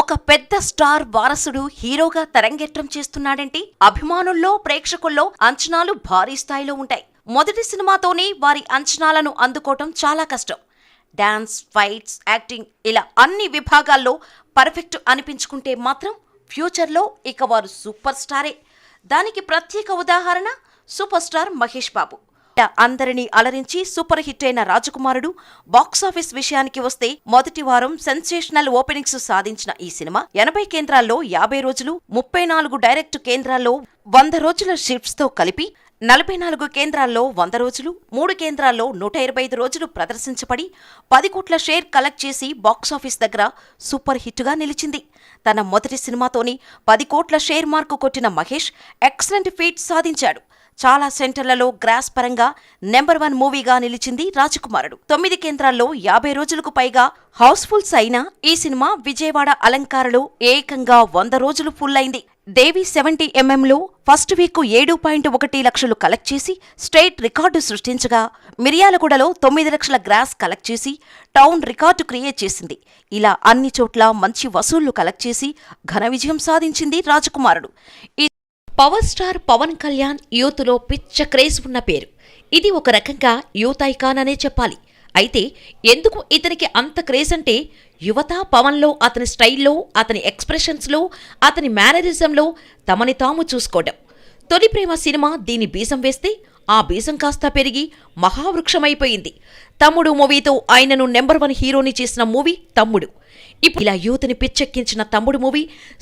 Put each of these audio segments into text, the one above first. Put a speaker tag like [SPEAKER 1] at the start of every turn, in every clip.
[SPEAKER 1] ఒక పెద్ద స్టార్ వారసుడు హీరోగా తరంగేట్రం చేస్తున్నాడంటే? అభిమానుల్లో ప్రేక్షకుల్లో అంచనాలు భారీ స్థాయిలో ఉంటాయి. మొదటి సినిమాతోనే వారి అంచనాలను అందుకోవటం చాలా కష్టం. డాన్స్ ఫైట్స్ యాక్టింగ్ ఇలా అన్ని విభాగాల్లో పర్ఫెక్ట్ అనిపించుకుంటే మాత్రం ఫ్యూచర్లో ఇక వారు సూపర్ స్టారే. దానికి ప్రత్యేక ఉదాహరణ సూపర్ స్టార్ మహేష్ బాబు. అందరినీ అలరించి సూపర్ హిట్ అయిన రాజకుమారుడు బాక్సాఫీస్ విషయానికి వస్తే మొదటి వారం సెన్సేషనల్ ఓపెనింగ్స్ సాధించిన ఈ సినిమా ఎనభై కేంద్రాల్లో యాభై రోజులు ముప్పై నాలుగు డైరెక్ట్ కేంద్రాల్లో వంద రోజుల షిఫ్ట్స్తో కలిపి నలభై నాలుగు కేంద్రాల్లో వంద రోజులు మూడు కేంద్రాల్లో నూట ఇరవై ఐదు రోజులు ప్రదర్శించబడి పది కోట్ల షేర్ కలెక్ట్ చేసి బాక్సాఫీస్ దగ్గర సూపర్ హిట్గా నిలిచింది. తన మొదటి సినిమాతోని పది కోట్ల షేర్ మార్కు కొట్టిన మహేష్ ఎక్సలెంట్ ఫీట్ సాధించాడు. చాలా సెంటర్లలో గ్రాస్ పరంగా నెంబర్ వన్ మూవీగా నిలిచింది రాజకుమారుడు. తొమ్మిది కేంద్రాల్లో యాభై రోజులకు పైగా హౌస్ఫుల్స్ అయిన ఈ సినిమా విజయవాడ అలంకారలో ఏకంగా వంద రోజులు ఫుల్ అయింది దేవి సెవెంటీ ఎంఎంలో ఫస్ట్ వీక్ ఏడు పాయింట్ ఒకటి లక్షలు కలెక్ట్ చేసి స్టేట్ రికార్డు సృష్టించగా మిర్యాలగూడలో తొమ్మిది లక్షల గ్రాస్ కలెక్ట్ చేసి టౌన్ రికార్డు క్రియేట్ చేసింది. ఇలా అన్ని చోట్ల మంచి వసూళ్ళు కలెక్ట్ చేసి ఘన విజయం సాధించింది రాజకుమారుడు. పవర్ స్టార్ పవన్ కళ్యాణ్ యూత్లో పిచ్చ క్రేజ్ ఉన్న పేరు. ఇది ఒక రకంగా యూత్ ఐకాన్ అనే చెప్పాలి. అయితే ఎందుకు ఇతనికి అంత క్రేజ్ అంటే యువత పవన్లో అతని స్టైల్లో అతని ఎక్స్ప్రెషన్స్లో అతని మేనరిజంలో తమని తాము చూసుకోవడం తొలి ప్రేమ సినిమా దీని బీజం వేస్తే ఆ బీజం కాస్త పెరిగి మహావృక్షమైపోయింది. తమ్ముడు మూవీతో ఆయనను నెంబర్ వన్ హీరోని చేసిన మూవీ తమ్ముడు. ఇప్పుడు ఇలా యూత్ని పిచ్చెక్కించిన తమ్ముడు మూవీ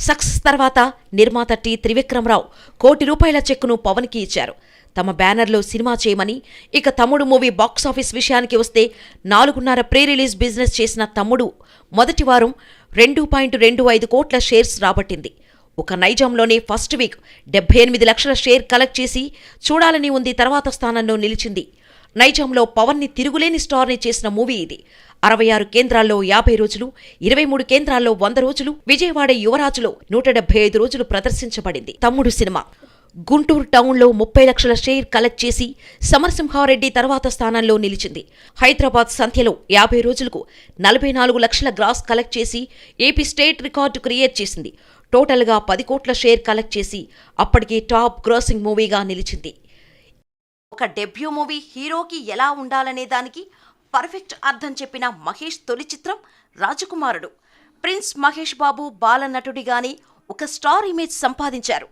[SPEAKER 1] సక్సెస్ తర్వాత నిర్మాత టి త్రివిక్రమరావు కోటి రూపాయల చెక్కును పవన్కి ఇచ్చారు. తమ బ్యానర్లో సినిమా చేయమని ఇక తమ్ముడు మూవీ బాక్సాఫీస్ విషయానికి వస్తే నాలుగున్నర ప్రీ రిలీజ్ బిజినెస్ చేసిన తమ్ముడు మొదటి వారం రెండు పాయింట్ రెండు ఐదు కోట్ల షేర్స్ రాబట్టింది. ఒక నైజాంలోనే ఫస్ట్ వీక్ డెబ్బై ఎనిమిది లక్షల షేర్ కలెక్ట్ చేసి చూడాలని ఉంది తర్వాత స్థానంలో నిలిచింది. నైజాంలో పవన్ని తిరుగులేని స్టార్ని చేసిన మూవీ ఇది. అరవై ఆరు కేంద్రాల్లో యాభై రోజులు ఇరవై మూడు కేంద్రాల్లో వంద రోజులు విజయవాడ యువరాజులో నూట డెబ్బై ఐదు రోజులు ప్రదర్శించబడింది. తమ్ముడు సినిమా. గుంటూరు టౌన్లో ముప్పై లక్షల షేర్ కలెక్ట్ చేసి సమరసింహారెడ్డి తర్వాత స్థానంలో నిలిచింది. హైదరాబాద్ సంఖ్యలో యాభై రోజులకు నలభై నాలుగు లక్షల గ్రాస్ కలెక్ట్ చేసి ఏపీ స్టేట్ రికార్డు క్రియేట్ చేసింది. టోటల్గా పది కోట్ల షేర్ కలెక్ట్ చేసి అప్పటికే టాప్ గ్రాసింగ్ మూవీగా నిలిచింది. ఒక డెబ్యూ మూవీ హీరోకి ఎలా ఉండాలనే దానికి పర్ఫెక్ట్ అర్థం చెప్పిన మహేష్ తొలి చిత్రం రాజకుమారుడు. ప్రిన్స్ మహేష్ బాబు బాలనటుడిగానే ఒక స్టార్ ఇమేజ్ సంపాదించారు.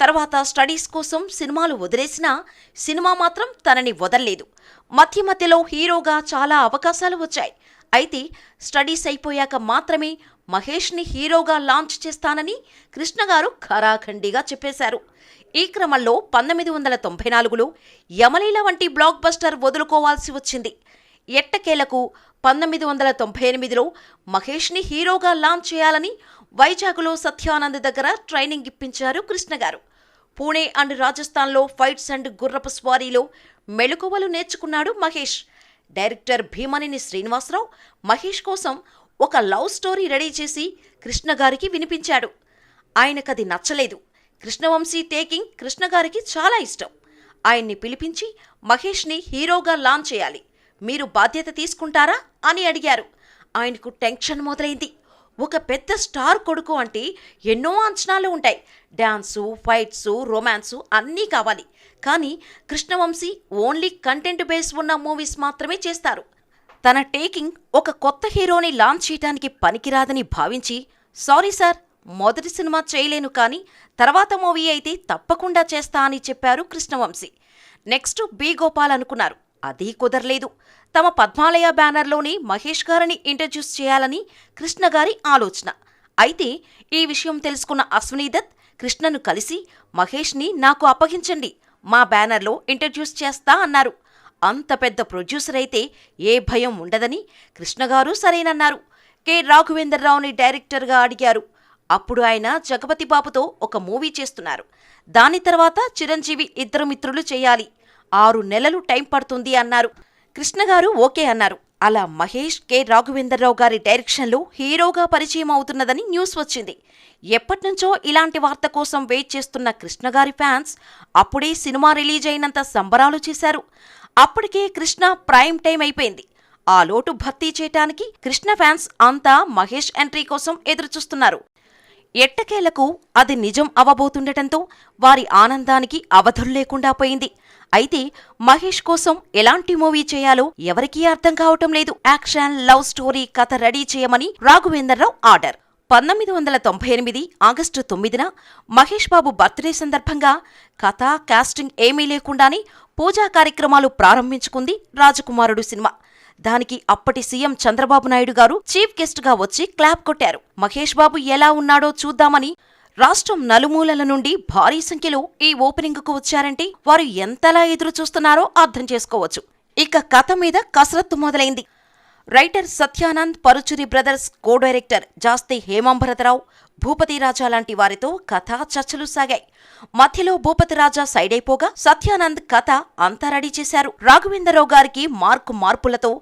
[SPEAKER 1] తర్వాత స్టడీస్ కోసం సినిమాలు వదిలేసినా సినిమా మాత్రం తనని వదల్లేదు. మధ్య మధ్యలో హీరోగా చాలా అవకాశాలు వచ్చాయి. అయితే స్టడీస్ అయిపోయాక మాత్రమే మహేష్ని హీరోగా లాంచ్ చేస్తానని కృష్ణ గారు ఖరాఖండిగా చెప్పేశారు. ఈ క్రమంలో పంతొమ్మిది వందల తొంభై నాలుగులో యమలీల వంటి బ్లాక్ బస్టర్ వదులుకోవాల్సి వచ్చింది. ఎట్టకేలకు పంతొమ్మిది వందల తొంభై ఎనిమిదిలో మహేష్ని హీరోగా లాంచ్ చేయాలని వైజాగ్లో సత్యానంద్ దగ్గర ట్రైనింగ్ ఇప్పించారు కృష్ణ గారు పూణే అండ్ రాజస్థాన్లో ఫైట్స్ అండ్ గుర్రపు స్వారీలో మెళుకువలు నేర్చుకున్నాడు మహేష్. డైరెక్టర్ భీమనిని శ్రీనివాసరావు మహేష్ కోసం ఒక లవ్ స్టోరీ రెడీ చేసి కృష్ణ గారికి వినిపించాడు ఆయనకది నచ్చలేదు. కృష్ణవంశీ టేకింగ్ కృష్ణ గారికి చాలా ఇష్టం. ఆయన్ని పిలిపించి మహేష్ని హీరోగా లాంచ్ చేయాలి. మీరు బాధ్యత తీసుకుంటారా అని అడిగారు. ఆయనకు టెన్షన్ మొదలైంది. ఒక పెద్ద స్టార్ కొడుకు అంటే ఎన్నో అంచనాలు ఉంటాయి. డ్యాన్సు ఫైట్సు రొమాన్సు అన్నీ కావాలి. కానీ కృష్ణవంశీ ఓన్లీ కంటెంట్ బేస్ ఉన్న మూవీస్ మాత్రమే చేస్తారు. తన టేకింగ్ ఒక కొత్త హీరోని లాంచ్ చేయడానికి పనికిరాదని భావించి సారీ సార్ మొదటి సినిమా చేయలేను కానీ తర్వాత మూవీ అయితే తప్పకుండా చేస్తా అని చెప్పారు కృష్ణవంశీ. నెక్స్ట్ బి గోపాల్ అనుకున్నారు. అది కుదరలేదు. తమ పద్మాలయ బ్యానర్లోనే మహేష్ గారిని ఇంట్రడ్యూస్ చేయాలని కృష్ణ గారి ఆలోచన. అయితే ఈ విషయం తెలుసుకున్న అశ్విని దత్ కృష్ణను కలిసి మహేష్ని నాకు అప్పగించండి మా బ్యానర్లో ఇంట్రడ్యూస్ చేస్తా అన్నారు. అంత పెద్ద ప్రొడ్యూసర్ అయితే ఏ భయం ఉండదని కృష్ణగారు సరేనన్నారు. కె. రాఘవేంద్రరావుని డైరెక్టర్గా అడిగారు. అప్పుడు ఆయన జగపతి బాబుతో ఒక మూవీ చేస్తున్నారు. దాని తర్వాత చిరంజీవి ఇద్దరు మిత్రులు చేయాలి. ఆరు నెలలు టైం పడుతుంది అన్నారు. కృష్ణగారు ఓకే అన్నారు. అలా మహేష్ కె. రాఘవేంద్రరావు గారి డైరెక్షన్లో హీరోగా పరిచయం అవుతున్నదని న్యూస్ వచ్చింది. ఎప్పటినుంచో ఇలాంటి వార్త కోసం వెయిట్ చేస్తున్న కృష్ణగారి ఫ్యాన్స్ అప్పుడే సినిమా రిలీజ్ అయినంత సంబరాలు చేశారు. అప్పటికే కృష్ణ ప్రైమ్ టైం అయిపోయింది. ఆ లోటు భర్తీ చేయటానికి కృష్ణ ఫ్యాన్స్ అంతా మహేష్ ఎంట్రీ కోసం ఎదురుచూస్తున్నారు. ఎట్టకేలకు అది నిజం అవ్వబోతుండటంతో వారి ఆనందానికి అవధులు లేకుండా పోయింది. అయితే మహేష్ కోసం ఎలాంటి మూవీ చేయాలో ఎవరికీ అర్థం కావటం లేదు. యాక్షన్ లవ్ స్టోరీ కథ రెడీ చేయమని రాఘవేంద్రరావు ఆర్డర్. పంతొమ్మిది వందల తొంభై ఎనిమిది ఆగస్టు తొమ్మిదిన మహేష్ బాబు బర్త్డే సందర్భంగా కథ కాస్టింగ్ ఏమీ లేకుండానే పూజా కార్యక్రమాలు ప్రారంభించుకుంది రాజకుమారుడు సినిమా. దానికి అప్పటి సీఎం చంద్రబాబు నాయుడు గారు చీఫ్ గెస్ట్గా వచ్చి క్లాప్ కొట్టారు. మహేష్ బాబు ఎలా ఉన్నాడో చూద్దామని రాష్ట్రం నలుమూలల నుండి భారీ సంఖ్యలో ఈ ఓపెనింగ్కు వచ్చారంటే వారు ఎంతలా ఎదురు చూస్తున్నారో అర్థం చేసుకోవచ్చు. ఇక కథ మీద కసరత్తు మొదలైంది. Writer Satyanand Paruchuri brothers co director Jasti Hemambaradhararao Bhupathi Raja లాంటి వారితో కథ చర్చలు సాగాయి. మధ్యలో భూపతి రాజా సైడ్ అయిపోగా సత్యానంద్ కథ అంతా రెడీ చేశారు. రాఘవేంద్రరావు గారికి మార్కు మార్పులతో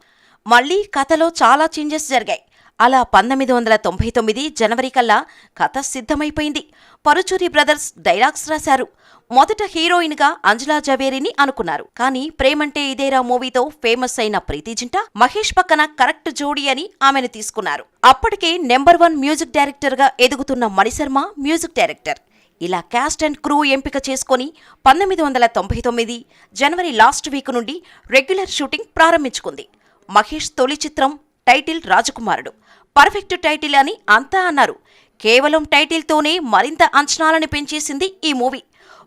[SPEAKER 1] మళ్ళీ కథలో చాలా చేంజెస్ జరిగాయి. అలా పంతొమ్మిది వందల తొంభై తొమ్మిది జనవరి కల్లా కథ సిద్ధమైపోయింది. పరుచూరి బ్రదర్స్ డైలాగ్స్ రాశారు. మొదట హీరోయిన్గా అంజలా జవేరిని అనుకున్నారు. కానీ ప్రేమంటే ఇదేరా మూవీతో ఫేమస్ అయిన ప్రీతి జింట మహేష్ పక్కన కరెక్ట్ జోడీ అని ఆమెను తీసుకున్నారు. అప్పటికే నెంబర్ వన్ మ్యూజిక్ డైరెక్టర్గా ఎదుగుతున్న మణిశర్మ మ్యూజిక్ డైరెక్టర్. ఇలా క్యాస్ట్ అండ్ క్రూ ఎంపిక చేసుకుని పంతొమ్మిది వందల తొంభై తొమ్మిది జనవరి లాస్ట్ వీక్ నుండి రెగ్యులర్ షూటింగ్ ప్రారంభించుకుంది. మహేష్ తొలి చిత్రం టైటిల్ రాజకుమారుడు. పర్ఫెక్ట్ టైటిల్ అని అంతా అన్నారు. కేవలం టైటిల్తోనే మరింత అంచనాలను పెంచేసింది ఈ movie.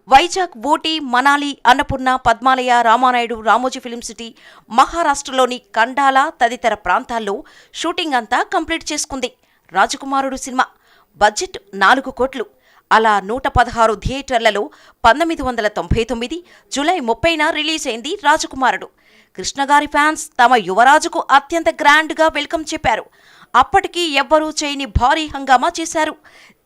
[SPEAKER 1] Vizag Ooty Manali Annapurna Padmalaya Ramanaidu Ramoji film city మహారాష్ట్రలోని కండాల తదితర ప్రాంతాల్లో షూటింగ్ అంతా కంప్లీట్ చేసుకుంది. రాజకుమారుడు సినిమా. బడ్జెట్ నాలుగు కోట్లు. అలా నూట పదహారు థియేటర్లలో పంతొమ్మిది వందల తొంభై తొమ్మిది జూలై ముప్పైన రిలీజ్ అయింది రాజకుమారుడు. కృష్ణగారి ఫ్యాన్స్ తమ యువరాజుకు అత్యంత గ్రాండ్గా వెల్కమ్ చెప్పారు. అప్పటికీ ఎవ్వరూ చేయని భారీ హంగామా చేశారు.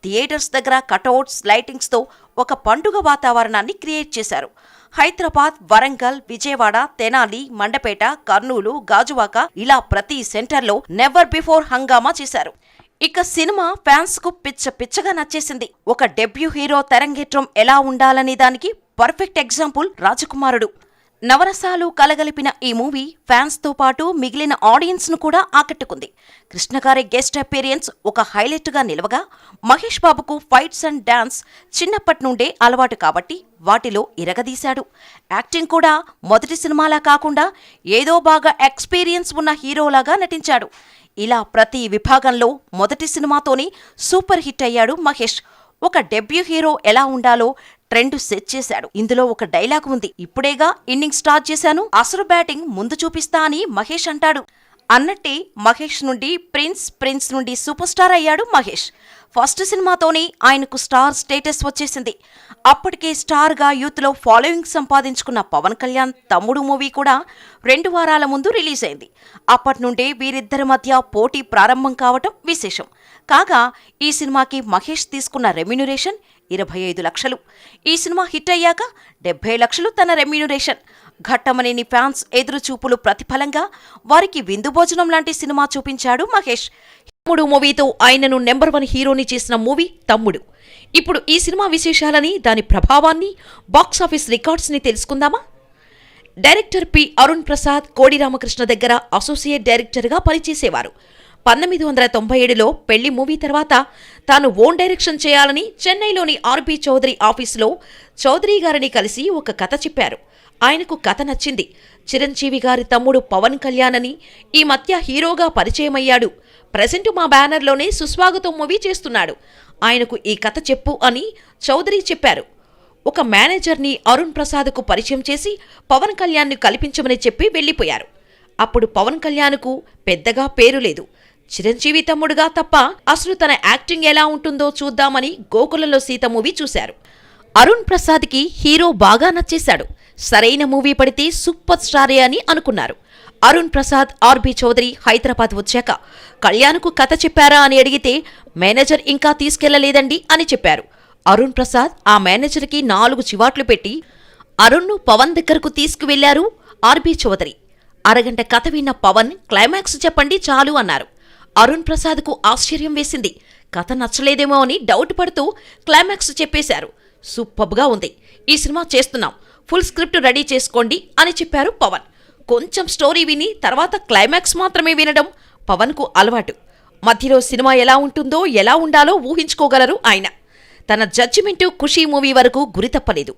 [SPEAKER 1] థియేటర్స్ దగ్గర కటౌట్స్ లైటింగ్స్తో ఒక పండుగ వాతావరణాన్ని క్రియేట్ చేశారు. హైదరాబాద్ వరంగల్ విజయవాడ తెనాలి మండపేట కర్నూలు గాజువాక ఇలా ప్రతి సెంటర్లో నెవర్ బిఫోర్ హంగామా చేశారు. ఇక సినిమా ఫ్యాన్స్కు పిచ్చ పిచ్చగా నచ్చేసింది. ఒక డెబ్యూ హీరో తెరంగేట్రం ఎలా ఉండాలనే దానికి పర్ఫెక్ట్ ఎగ్జాంపుల్ రాజకుమారుడు. నవరసాలు కలగలిపిన ఈ మూవీ ఫ్యాన్స్తో పాటు మిగిలిన ఆడియన్స్ను కూడా ఆకట్టుకుంది. కృష్ణగారి గెస్ట్ అపీరియన్స్ ఒక హైలైట్గా నిలవగా మహేష్ బాబుకు ఫైట్స్ అండ్ డాన్స్ చిన్నప్పటి నుండే అలవాటు కాబట్టి వాటిలో ఇరగదీశాడు. యాక్టింగ్ కూడా మొదటి సినిమాలా కాకుండా ఏదో బాగా ఎక్స్పీరియన్స్ ఉన్న హీరోలాగా నటించాడు. ఇలా ప్రతి విభాగంలో మొదటి సినిమాతోనే సూపర్ హిట్ అయ్యాడు మహేష్. ఒక డెబ్యూ హీరో ఎలా ఉండాలో ట్రెండ్ సెట్ చేశాడు. ఇందులో ఒక డైలాగ్ ఉంది. ఇప్పుడేగా ఇన్నింగ్ స్టార్ట్ చేశాను. అసలు బ్యాటింగ్ ముందు చూపిస్తా అని మహేష్ అంటాడు. అన్నట్టే మహేష్ నుండి ప్రిన్స్ ప్రిన్స్ నుండి సూపర్ స్టార్ అయ్యాడు మహేష్. ఫస్ట్ సినిమాతోనే ఆయనకు స్టార్ స్టేటస్ వచ్చేసింది. అప్పటికే స్టార్గా యూత్లో ఫాలోయింగ్ సంపాదించుకున్న పవన్ కళ్యాణ్ తమ్ముడు మూవీ కూడా రెండు వారాల ముందు రిలీజ్ అయింది. అప్పటి నుండే వీరిద్దరి మధ్య పోటీ ప్రారంభం కావటం విశేషం. కాగా ఈ సినిమాకి మహేష్ తీసుకున్న రెమ్యునరేషన్ ఇరవై ఐదు లక్షలు. ఈ సినిమా హిట్ అయ్యాక డెబ్బై లక్షలు తన రెమ్యూనరేషన్. ఘట్టమనేని ఫ్యాన్స్ ఎదురుచూపులు ప్రతిఫలంగా వారికి విందు భోజనం లాంటి సినిమా చూపించాడు మహేష్. తమ్ముడు మూవీతో ఆయనను నెంబర్ వన్ హీరోని చేసిన మూవీ తమ్ముడు. ఇప్పుడు ఈ సినిమా విశేషాలని దాని ప్రభావాన్ని బాక్సాఫీస్ రికార్డ్స్ని తెలుసుకుందామా? Director P. అరుణ్ ప్రసాద్ కోడి రామకృష్ణ దగ్గర అసోసియేట్ డైరెక్టర్గా పనిచేసేవారు. పంతొమ్మిది వందల తొంభై ఏడులో పెళ్ళి మూవీ తర్వాత తాను ఓన్ డైరెక్షన్ చేయాలని చెన్నైలోని ఆర్బి చౌదరి ఆఫీసులో చౌదరి గారిని కలిసి ఒక కథ చెప్పారు. ఆయనకు కథ నచ్చింది. చిరంజీవి గారి తమ్ముడు పవన్ కళ్యాణ్ అని ఈ మధ్య హీరోగా పరిచయమయ్యాడు. ప్రజెంట్ మా బ్యానర్లోనే సుస్వాగతం మూవీ చేస్తున్నాడు. ఆయనకు ఈ కథ చెప్పు అని చౌదరి చెప్పారు. ఒక మేనేజర్ని అరుణ్ ప్రసాద్కు పరిచయం చేసి పవన్ కళ్యాణ్ని కల్పించమని చెప్పి వెళ్ళిపోయారు. అప్పుడు పవన్ కళ్యాణ్కు పెద్దగా పేరు లేదు. చిరంజీవి తమ్ముడుగా తప్ప అసలు తన యాక్టింగ్ ఎలా ఉంటుందో చూద్దామని గోకులంలో సీత మూవీ చూశారు. అరుణ్ ప్రసాద్కి హీరో బాగా నచ్చేశాడు. సరైన మూవీ పడితే సూపర్ స్టారే అని అనుకున్నారు. అరుణ్ ప్రసాద్ ఆర్బి చౌదరి హైదరాబాద్ వచ్చాక కళ్యాణ్కు కథ చెప్పారా అని అడిగితే మేనేజర్ ఇంకా తీసుకెళ్ళలేదండి అని చెప్పారు. అరుణ్ ప్రసాద్ ఆ మేనేజర్కి నాలుగు చివాట్లు పెట్టి అరుణ్ను పవన్ దగ్గరకు తీసుకువెళ్ళారు ఆర్బి చౌదరి. అరగంట కథ విన్న పవన్ క్లైమాక్స్ చెప్పండి చాలు అన్నారు. అరుణ్ ప్రసాద్కు ఆశ్చర్యం వేసింది. కథ నచ్చలేదేమో అని డౌట్ పడుతూ క్లైమాక్స్ చెప్పేశారు. సూపర్గా ఉంది. ఈ సినిమా చేస్తున్నాం. ఫుల్ స్క్రిప్ట్ రెడీ చేసుకోండి అని చెప్పారు పవన్. కొంచెం స్టోరీ విని తర్వాత క్లైమాక్స్ మాత్రమే వినడం పవన్కు అలవాటు. మధ్యలో సినిమా ఎలా ఉంటుందో ఎలా ఉండాలో ఊహించుకోగలరు ఆయన. తన జడ్జిమెంటు ఖుషీ మూవీ వరకు గురి తప్పలేదు.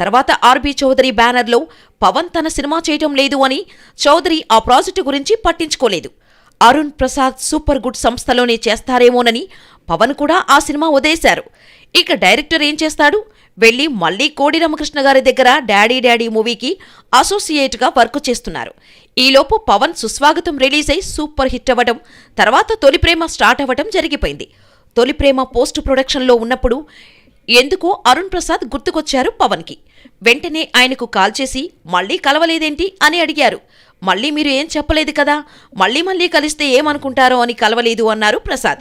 [SPEAKER 1] తర్వాత ఆర్బి చౌదరి బ్యానర్లో పవన్ తన సినిమా చేయటం లేదు అని చౌదరి ఆ ప్రాజెక్టు గురించి పట్టించుకోలేదు. అరుణ్ ప్రసాద్ సూపర్ గుడ్ సంస్థలోనే చేస్తారేమోనని పవన్ కూడా ఆ సినిమా వదిలేశారు. ఇక డైరెక్టర్ ఏం చేస్తాడు? వెళ్ళి మళ్ళీ కోడి రామకృష్ణ గారి దగ్గర డాడీ డాడీ మూవీకి అసోసియేట్గా వర్క్ చేస్తున్నారు. ఈలోపు పవన్ సుస్వాగతం రిలీజ్ అయి సూపర్ హిట్ అవ్వడం తర్వాత తొలి ప్రేమ స్టార్ట్ అవ్వడం జరిగిపోయింది. తొలి ప్రేమ పోస్ట్ ప్రొడక్షన్లో ఉన్నప్పుడు ఎందుకో అరుణ్ ప్రసాద్ గుర్తుకొచ్చారు పవన్కి. వెంటనే ఆయనకు కాల్ చేసి మళ్ళీ కలవలేదేంటి? అని అడిగారు. మళ్ళీ మీరు ఏం చెప్పలేదు కదా? మళ్ళీ మళ్ళీ కలిస్తే ఏమనుకుంటారో అని కలవలేదు అన్నారు ప్రసాద్.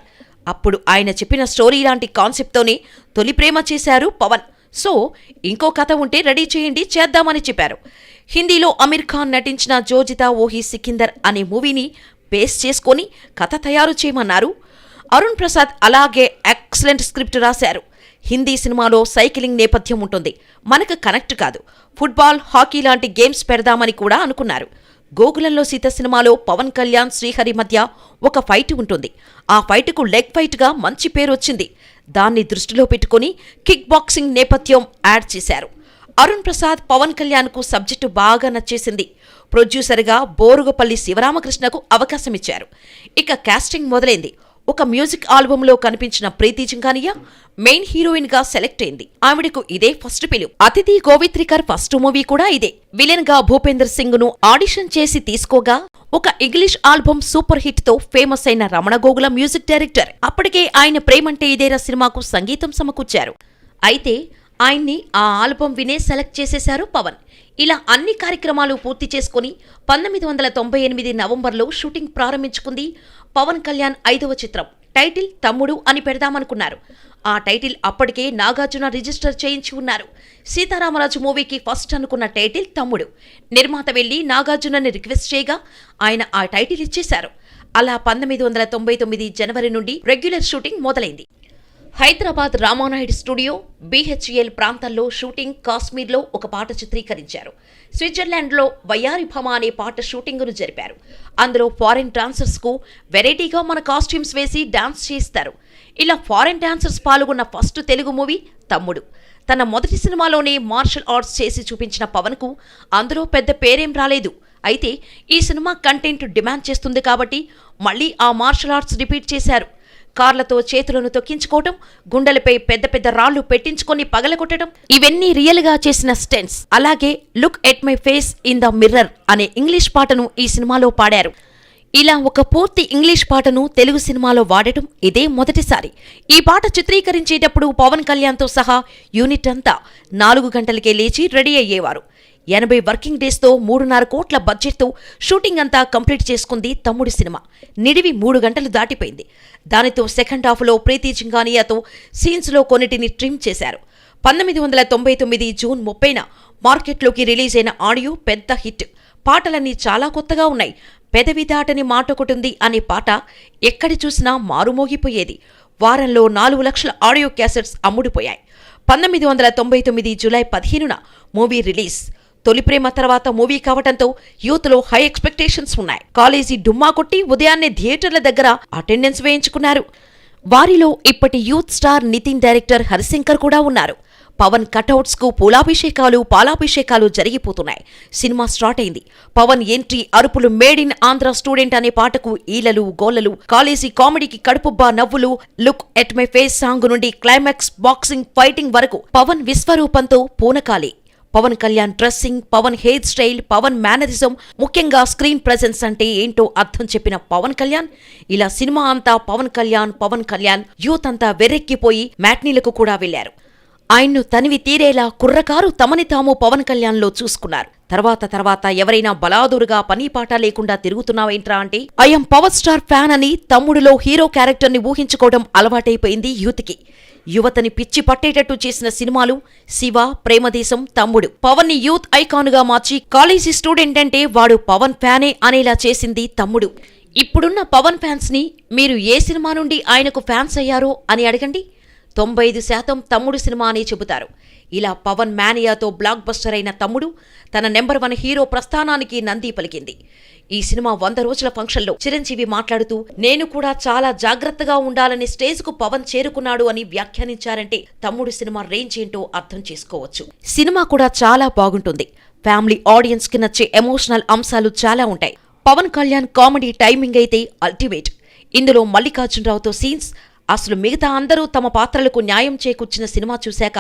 [SPEAKER 1] అప్పుడు ఆయన చెప్పిన స్టోరీ లాంటి కాన్సెప్ట్తోనే తొలి ప్రేమ చేశారు పవన్. సో ఇంకో కథ ఉంటే రెడీ చేయండి చేద్దామని చెప్పారు. హిందీలో అమీర్ ఖాన్ నటించిన జోజితా ఓహి సికిందర్ అనే మూవీని బేస్ చేసుకొని కథ తయారు చేయమన్నారు. అరుణ్ ప్రసాద్ అలాగే ఎక్సలెంట్ స్క్రిప్ట్ రాశారు. హిందీ సినిమాలో సైకిలింగ్ నేపథ్యం ఉంటుంది. మనకు కనెక్ట్ కాదు. ఫుట్బాల్ హాకీ లాంటి గేమ్స్ పెడదామని కూడా అనుకున్నారు. గోకులంలో సీత సినిమాలో పవన్ కళ్యాణ్ శ్రీహరి మధ్య ఒక ఫైట్ ఉంటుంది. ఆ ఫైట్కు లెగ్ ఫైట్గా మంచి పేరు వచ్చింది. దాన్ని దృష్టిలో పెట్టుకుని కిక్ బాక్సింగ్ నేపథ్యం యాడ్ చేశారు. అరుణ్ ప్రసాద్ పవన్ కళ్యాణ్కు సబ్జెక్టు బాగా నచ్చేసింది. ప్రొడ్యూసర్గా బోరుగపల్లి శివరామకృష్ణకు అవకాశమిచ్చారు. ఇక కాస్టింగ్ మొదలైంది. ఒక మ్యూజిక్ ఆల్బంలో కనిపించిన ప్రీతి జింగానియా మెయిన్ హీరోయిన్గా సెలెక్ట్ అయింది. ఆవిడకు ఇదే ఫస్ట్ పిలువు అతిథి గోవిత్రికర్ ఫస్ట్ మూవీ కూడా ఇదే. విలన్గా భూపేందర్ సింగ్ను ఆడిషన్ చేసి తీసుకోగా ఒక ఇంగ్లీష్ ఆల్బమ్ సూపర్ హిట్తో ఫేమస్ అయిన రమణ గోగుల మ్యూజిక్ డైరెక్టర్. అప్పటికే ఆయన ప్రేమంటే ఇదేరా సినిమాకు సంగీతం సమకూర్చారు. అయితే ఆయన్ని ఆ ఆల్బమ్ వినే సెలెక్ట్ చేసేశారు పవన్. ఇలా అన్ని కార్యక్రమాలు పూర్తి చేసుకుని పంతొమ్మిది వందల తొంభై ఎనిమిది నవంబర్లో షూటింగ్ ప్రారంభించుకుంది పవన్ కళ్యాణ్ ఐదవ చిత్రం. టైటిల్ తమ్ముడు అని పెడదామనుకున్నారు. ఆ టైటిల్ అప్పటికే నాగార్జున రిజిస్టర్ చేయించి ఉన్నారు. సీతారామరాజు మూవీకి ఫస్ట్ అనుకున్న టైటిల్ తమ్ముడు. నిర్మాత వెళ్ళి నాగార్జునని రిక్వెస్ట్ చేయగా ఆయన ఆ టైటిల్ ఇచ్చేశారు. అలా పంతొమ్మిది వందల తొంభై తొమ్మిది జనవరి నుండి రెగ్యులర్ షూటింగ్ మొదలైంది. హైదరాబాద్ రామానాయుడు స్టూడియో బీహెచ్ఎల్ ప్రాంతాల్లో షూటింగ్ కాశ్మీర్లో ఒక పాట చిత్రీకరించారు. స్విట్జర్లాండ్లో వయ్యారి భమ అనే పాట షూటింగ్ను జరిపారు. అందులో ఫారిన్ డాన్సర్స్కు వెరైటీగా మన కాస్ట్యూమ్స్ వేసి డాన్స్ చేస్తారు. ఇలా ఫారిన్ డాన్సర్స్ పాల్గొన్న ఫస్ట్ తెలుగు మూవీ తమ్ముడు. తన మొదటి సినిమాలోనే మార్షల్ ఆర్ట్స్ చేసి చూపించిన పవన్కు అందులో పెద్ద పేరేం రాలేదు. అయితే ఈ సినిమా కంటెంట్ డిమాండ్ చేస్తుంది కాబట్టి మళ్ళీ ఆ మార్షల్ ఆర్ట్స్ రిపీట్ చేశారు. కార్లతో చేతులను తొక్కించుకోవటం గుండెలపై పెద్ద పెద్ద రాళ్ళు పెట్టించుకొని పగలగొట్టడం ఇవన్నీ రియల్గా చేసిన స్టెన్స్ అలాగే look at my face in the mirror అనే ఇంగ్లీష్ పాటను ఈ సినిమాలో పాడారు. ఇలా ఒక పూర్తి ఇంగ్లీష్ పాటను తెలుగు సినిమాలో వాడటం ఇదే మొదటిసారి. ఈ పాట చిత్రీకరించేటప్పుడు పవన్ కళ్యాణ్తో సహా యూనిట్ అంతా నాలుగు గంటలకే లేచి రెడీ అయ్యేవారు. ఎనభై వర్కింగ్ డేస్తో మూడున్నర కోట్ల బడ్జెట్తో షూటింగ్ అంతా కంప్లీట్ చేసుకుంది తమ్ముడి సినిమా. నిడివి మూడు గంటలు దాటిపోయింది. దానితో సెకండ్ హాఫ్లో ప్రీతి జింగానియాతో సీన్స్లో కొన్నిటిని ట్రిమ్ చేశారు. పంతొమ్మిది వందల తొంభై తొమ్మిది జూన్ ముప్పైన మార్కెట్లోకి రిలీజ్ అయిన ఆడియో పెద్ద హిట్. పాటలన్నీ చాలా కొత్తగా ఉన్నాయి. పెదవి దాటని మాట ఒకటుంది అనే పాట ఎక్కడి చూసినా మారుమోగిపోయేది. వారంలో నాలుగు లక్షల ఆడియో క్యాసెట్స్ అమ్ముడిపోయాయి. పంతొమ్మిది వందల తొంభై తొమ్మిది జూలై పదిహేనున మూవీ రిలీజ్. తొలి ప్రేమ తర్వాత మూవీ కావటంతో యూత్లో హై ఎక్స్పెక్టేషన్స్ ఉన్నాయి. కాలేజీ డుమ్మా కొట్టి ఉదయాన్నే థియేటర్ల దగ్గర అటెండెన్స్ వేయించుకున్నారు. వారిలో ఇప్పటి youth star Nithin director Harishankar కూడా ఉన్నారు. పవన్ కటౌట్స్కు పూలాభిషేకాలు పాలాభిషేకాలు జరిగిపోతున్నాయి. సినిమా స్టార్ట్ అయింది. పవన్ ఎంట్రీ అరుపులు మేడ్ ఇన్ ఆంధ్ర స్టూడెంట్ అనే పాటకు ఈలలు గోలలు కాలేజీ కామెడీకి కడుపుబ్బా నవ్వులు look at my face song నుండి క్లైమాక్స్ బాక్సింగ్ ఫైటింగ్ వరకు పవన్ విశ్వరూపంతో పూనకాలి. Pawan Kalyan dressing Pawan hair style Pawan mannerism ముఖ్యంగా స్క్రీన్ ప్రెజెన్స్ అంటే ఏంటో అర్థం చెప్పిన పవన్ కళ్యాణ్ ఇలా సినిమా అంతా పవన్ కళ్యాణ్ పవన్ కళ్యాణ్ యూత్ అంతా వెర్రెక్కిపోయి మ్యాట్నీలకు కూడా వెళ్ళారు ఆయన్ను తనివి తీరేలా కుర్రకారు తమని తాము పవన్ కళ్యాణ్లో చూసుకున్నారు. తర్వాత తర్వాత ఎవరైనా బలాదురుగా పనీపాట లేకుండా తిరుగుతున్నావేంట్రా అంటే ఐఎం పవర్ స్టార్ ఫ్యాన్ అని తమ్ముడిలో హీరో క్యారెక్టర్ని ఊహించుకోవడం అలవాటైపోయింది యూత్కి. యువతని పిచ్చి పట్టేటట్టు చేసిన సినిమాలు శివ ప్రేమదేశం తమ్ముడు. పవన్ని యూత్ ఐకాన్గా మార్చి కాలేజీ స్టూడెంట్ అంటే వాడు పవన్ ఫ్యానే అనేలా చేసింది తమ్ముడు. ఇప్పుడున్న పవన్ ఫ్యాన్స్ని మీరు ఏ సినిమా నుండి ఆయనకు ఫ్యాన్స్ అయ్యారో అని అడగండి. తొంభై ఐదు శాతం తమ్ముడు సినిమా అని చెబుతారు. ఇలా పవన్ మేనియాతో బ్లాక్ బస్టర్ అయిన తమ్ముడు తన నెంబర్ వన్ హీరో ప్రస్థానానికి నంది పలికింది. ఈ సినిమా వంద రోజుల ఫంక్షన్లో చిరంజీవి మాట్లాడుతూ నేను కూడా చాలా జాగ్రత్తగా ఉండాలని స్టేజ్కు పవన్ చేరుకున్నాడు అని వ్యాఖ్యానించారంటే తమ్ముడు సినిమా రేంజ్ ఏంటో అర్థం చేసుకోవచ్చు. సినిమా కూడా చాలా బాగుంటుంది. ఫ్యామిలీ ఆడియన్స్కి నచ్చే ఎమోషనల్ అంశాలు చాలా ఉంటాయి. పవన్ కళ్యాణ్ కామెడీ టైమింగ్ అయితే అల్టిమేట్. ఇందులో మల్లికార్జునరావుతో సీన్స్ అసలు మిగతా అందరూ తమ పాత్రలకు న్యాయం చేకూర్చిన సినిమా చూశాక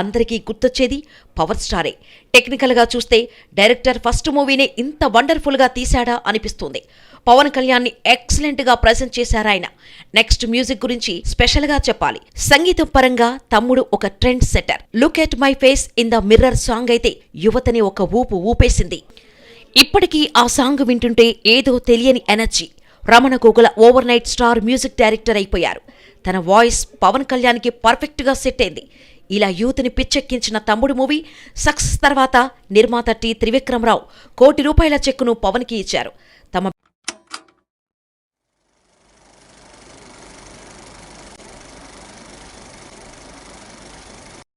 [SPEAKER 1] అందరికీ గుర్తొచ్చేది పవర్ స్టారే. టెక్నికల్గా చూస్తే డైరెక్టర్ ఫస్ట్ మూవీనే ఇంత వండర్ఫుల్గా తీశాడా అనిపిస్తుంది. పవన్ కళ్యాణ్ని ఎక్సలెంట్గా ప్రజెంట్ చేశారాయన నెక్స్ట్ మ్యూజిక్ గురించి స్పెషల్గా చెప్పాలి. సంగీతం పరంగా తమ్ముడు ఒక trend setter look at my face in the mirror song అయితే యువతని ఒక ఊపు ఊపేసింది. ఇప్పటికీ ఆ సాంగ్ వింటుంటే ఏదో తెలియని energy. Ramana Gogula over night star music director అయిపోయారు. తన వాయిస్ పవన్ కళ్యాణ్కి పర్ఫెక్ట్గా సెట్ అయింది. ఇలా యూత్ని పిచ్చెక్కించిన తమ్ముడు మూవీ సక్సెస్ తర్వాత నిర్మాత టి త్రివిక్రమరావు కోటి రూపాయల చెక్కును పవన్కి ఇచ్చారు.